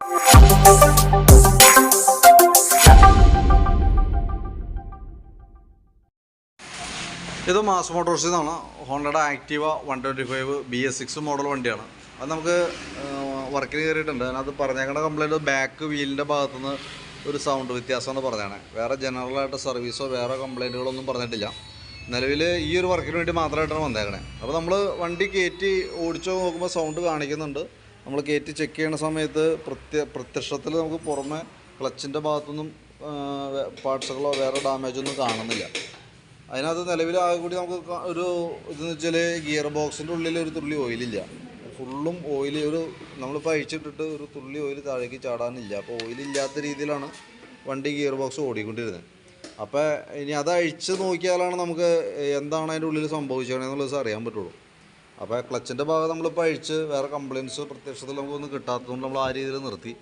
ഇത് മാസ് മോട്ടോഴ്സിൽ നിന്നാണ് ഹോണ്ടയുടെ Activa one twenty five B S six model വണ്ടിയാണ്. അത് നമുക്ക് വർക്കിന് കയറിയിട്ടുണ്ട്. അതിനകത്ത് പറഞ്ഞേക്കേണ്ട കംപ്ലൈന്റ് ബാക്ക് വീലിന്റെ ഭാഗത്തുനിന്ന് ഒരു സൗണ്ട് വ്യത്യാസമാണ് പറഞ്ഞാണ് വേറെ ജനറലായിട്ട് സർവീസോ വേറെ കംപ്ലൈന്റുകളൊന്നും പറഞ്ഞിട്ടില്ല. നിലവിൽ ഈ ഒരു വർക്കിന് വേണ്ടി മാത്രമായിട്ടാണ് വന്നേക്കണേ. അപ്പോൾ നമ്മൾ വണ്ടി കയറ്റി ഓടിച്ചു നോക്കുമ്പോൾ സൗണ്ട് കാണിക്കുന്നുണ്ട്. നമ്മൾ കയറ്റി ചെക്ക് ചെയ്യുന്ന സമയത്ത് പ്രത്യ പ്രത്യക്ഷത്തിൽ നമുക്ക് പുറമെ ക്ലച്ചിന്റെ ഭാഗത്തൊന്നും പാർട്സുകളോ വേറെ ഡാമേജൊന്നും കാണുന്നില്ല. അതിനകത്ത് നിലവിൽ ആകെ കൂടി നമുക്ക് ഒരു ഇതെന്ന് വെച്ചാൽ ഗിയർ ബോക്സിന്റെ ഉള്ളിൽ ഒരു തുള്ളി ഓയിലില്ല ഫുള്ളും ഓയിൽ ഒരു നമ്മളിപ്പോൾ അഴിച്ചിട്ടിട്ട് ഒരു തുള്ളി ഓയിൽ താഴേക്ക് ചാടാനില്ല. അപ്പോൾ ഓയിലില്ലാത്ത രീതിയിലാണ് വണ്ടി ഗിയർ ബോക്സ് ഓടിക്കൊണ്ടിരുന്നത്. അപ്പോൾ ഇനി അത് അഴിച്ച് നോക്കിയാലാണ് നമുക്ക് എന്താണ് അതിന്റെ ഉള്ളിൽ സംഭവിച്ചതെന്നുള്ളത് അറിയാൻ പറ്റുള്ളൂ. അപ്പോൾ ക്ലച്ചിന്റെ ഭാഗം നമ്മളിപ്പോൾ അഴിച്ച് വേറെ കംപ്ലയിൻസ് പ്രത്യക്ഷത്തിൽ നമുക്കൊന്നും കിട്ടാത്തതുകൊണ്ട് നമ്മൾ ആ രീതിയിൽ നിർത്തി.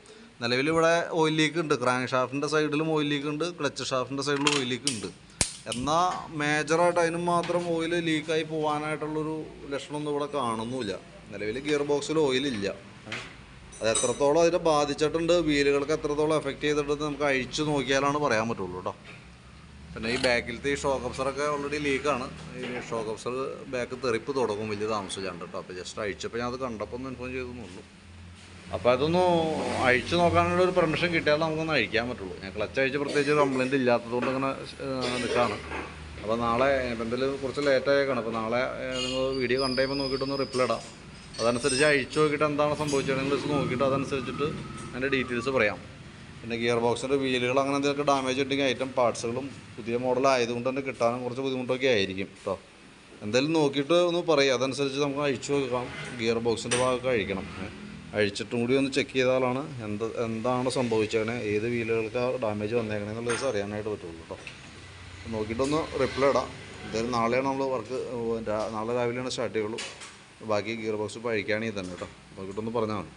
നിലവിൽ ഇവിടെ ഓയിൽ ലീക്ക് ഉണ്ട്. ക്രാങ്ക് ഷാഫ്റ്റിന്റെ സൈഡിലും ഓയിൽ ലീക്ക് ഉണ്ട്. ക്ലച്ച് ഷാഫ്റ്റിന്റെ സൈഡിലും ഓയിൽ ലീക്ക് ഉണ്ട്. എന്നാൽ മേജറായിട്ട് അതിനും മാത്രം ഓയിൽ ലീക്കായി പോകാനായിട്ടുള്ളൊരു ലക്ഷണമൊന്നും ഇവിടെ കാണുന്നില്ല നിലവിൽ ഗിയർ ബോക്സിൽ ഓയിലില്ല അത് എത്രത്തോളം അതിനെ ബാധിച്ചിട്ടുണ്ട് വീലുകൾക്ക് എത്രത്തോളം എഫക്റ്റ് ചെയ്തിട്ടുണ്ട് നമുക്ക് അഴിച്ചു നോക്കിയാലാണ് പറയാൻ പറ്റുള്ളൂ കേട്ടോ പിന്നെ ഈ ബാക്കിലത്തെ ഈ ഷോക്ക് അബ്സറൊക്കെ ഓൾറെഡി ലീക്കാണ് ഈ ഷോക്ക് അബ്സർ ബാക്ക് തെറിപ്പ് തുടങ്ങും വലിയ താമസിച്ചാണ്ട് കേട്ടോ അപ്പോൾ ജസ്റ്റ് അഴിച്ചപ്പോൾ ഞാൻ അത് കണ്ടപ്പോൾ ഒന്ന് ഇൻഫോം ചെയ്തെന്നുള്ളൂ അപ്പോൾ അതൊന്ന് അഴിച്ചു നോക്കാനുള്ള ഒരു പെർമിഷൻ കിട്ടിയാൽ നമുക്കൊന്ന് അഴിക്കാൻ പറ്റുള്ളൂ. ഞാൻ ക്ലച്ച് അഴിച്ച് പ്രത്യേകിച്ച് കംപ്ലയിന്റ് ഇല്ലാത്തതുകൊണ്ട് അങ്ങനെ നിൽക്കുകയാണ് അപ്പോൾ നാളെ എന്തെങ്കിലും കുറച്ച് ലേറ്റ് ആയേക്കാണ്. അപ്പോൾ നാളെ നിങ്ങൾ വീഡിയോ കണ്ടു നോക്കിയിട്ടൊന്ന് റിപ്ലൈ ഇടാം. അതനുസരിച്ച് അഴിച്ചു നോക്കിയിട്ട് എന്താണ് സംഭവിച്ചത് നിങ്ങൾ നോക്കിയിട്ട് അതനുസരിച്ചിട്ട് അതിന്റെ ഡീറ്റെയിൽസ് പറയാം. പിന്നെ ഗിയർ ബോക്സിന്റെ വീലുകൾ അങ്ങനെ എന്തെങ്കിലുമൊക്കെ ഡാമേജ് ഉണ്ടെങ്കിൽ ഐറ്റം പാർട്സുകളും പുതിയ മോഡൽ ആയതുകൊണ്ട് തന്നെ കിട്ടാനും കുറച്ച് ബുദ്ധിമുട്ടൊക്കെ ആയിരിക്കും കേട്ടോ എന്തായാലും നോക്കിയിട്ട് ഒന്ന് പറയും. അതനുസരിച്ച് നമുക്ക് അഴിച്ചു നോക്കാം. ഗിയർ ബോക്സിന്റെ ഭാഗമൊക്കെ അഴിക്കണം. അഴിച്ചിട്ടും കൂടി ഒന്ന് ചെക്ക് ചെയ്താലാണ് എന്ത് എന്താണ് സംഭവിച്ചേക്കണേ? ഏത് വീലുകൾക്ക് ഡാമേജ് വന്നേക്കണേ എന്നുള്ളത് അറിയാനായിട്ട് പറ്റുള്ളൂ കേട്ടോ നോക്കിയിട്ടൊന്ന് റിപ്ലൈ ഇടാം. എന്തായാലും നാളെയാണ് നമ്മൾ വർക്ക് നാളെ രാവിലെയാണ് സ്റ്റാർട്ട് ചെയ്യുള്ളൂ. ബാക്കി ഗിയർ ബോക്സ് ഇപ്പോൾ അഴിക്കുകയാണെങ്കിൽ തന്നെ കേട്ടോ നോക്കിയിട്ടൊന്ന് പറഞ്ഞാൽ മതി.